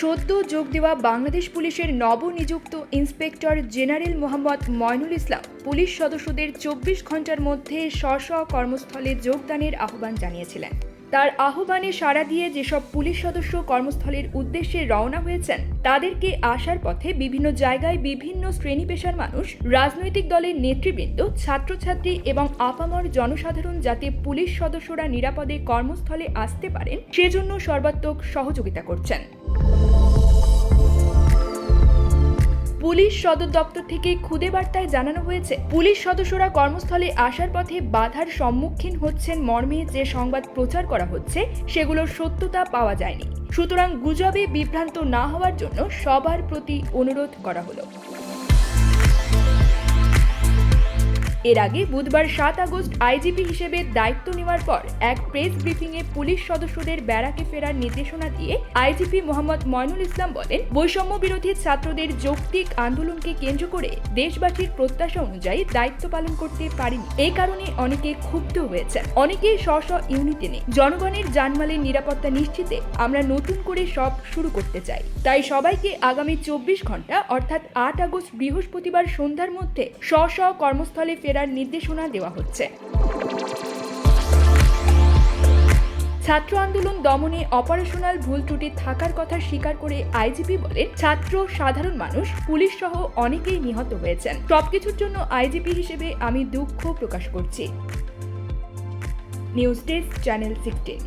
সদ্য যোগ দেওয়া বাংলাদেশ পুলিশের নবনিযুক্ত inspector general Mohammad Moynul Islam, police সদস্যদের চব্বিশ ঘণ্টার মধ্যে স্ব স্ব কর্মস্থলে যোগদানের আহ্বান জানিয়েছিলেন। তার আহ্বানে সাড়া দিয়ে যেসব পুলিশ সদস্য কর্মস্থলের উদ্দেশ্যে রওনা হয়েছেন, তাদেরকে আসার পথে বিভিন্ন জায়গায় বিভিন্ন শ্রেণি পেশার মানুষ, রাজনৈতিক দলের নেতৃবৃন্দ, ছাত্রছাত্রী এবং আপামর জনসাধারণ যাতে পুলিশ সদস্যরা নিরাপদে কর্মস্থলে আসতে পারেন, সেজন্য সর্বাত্মক সহযোগিতা করছেন। পুলিশ সদর দপ্তর থেকে খুদে বার্তায় জানানো হয়েছে, পুলিশ সদস্যরা কর্মস্থলে আসার পথে বাধার সম্মুখীন হচ্ছেন মর্মে যে সংবাদ প্রচার করা হচ্ছে, সেগুলোর সত্যতা পাওয়া যায়নি। সুতরাং গুজবে বিভ্রান্ত না হওয়ার জন্য সবার প্রতি অনুরোধ করা হলো। এর আগে বুধবার সাত আগস্ট আইজিপি হিসেবে দায়িত্ব নেওয়ার পর এক প্রেস ব্রিফিংয়ে পুলিশ সদস্যদের ব্যারাকে ফেরার নির্দেশনা দিয়ে আইজিপি মোহাম্মদ ময়নুল ইসলাম বলেন, বৈষম্য বিরোধী ছাত্রদের যৌক্তিক আন্দোলনকে কেন্দ্র করে দেশবাসীর প্রত্যাশা অনুযায়ী দায়িত্ব পালন করতে পারেনি। এই কারণে অনেকে ক্ষুব্ধ হয়েছেন। অনেকেই স্ব স্ব ইউনিটে নেই। জনগণের জানমালের নিরাপত্তা নিশ্চিতে আমরা নতুন করে সব শুরু করতে চাই। তাই সবাইকে আগামী চব্বিশ ঘণ্টা, অর্থাৎ আট আগস্ট বৃহস্পতিবার সন্ধ্যার মধ্যে স্ব স্ব কর্মস্থলে ফেরার নির্দেশনা দেওয়া হচ্ছে। ছাত্র আন্দোলন দমনে অপারেশনাল ভুল ত্রুটি থাকার কথা স্বীকার করে আইজিপি বলেন, ছাত্র সাধারণ মানুষ, পুলিশ সহ অনেকেই নিহত হয়েছেন। সবকিছুর জন্য আইজিপি হিসেবে আমি দুঃখ প্রকাশ করছি। News desk channel sixteen.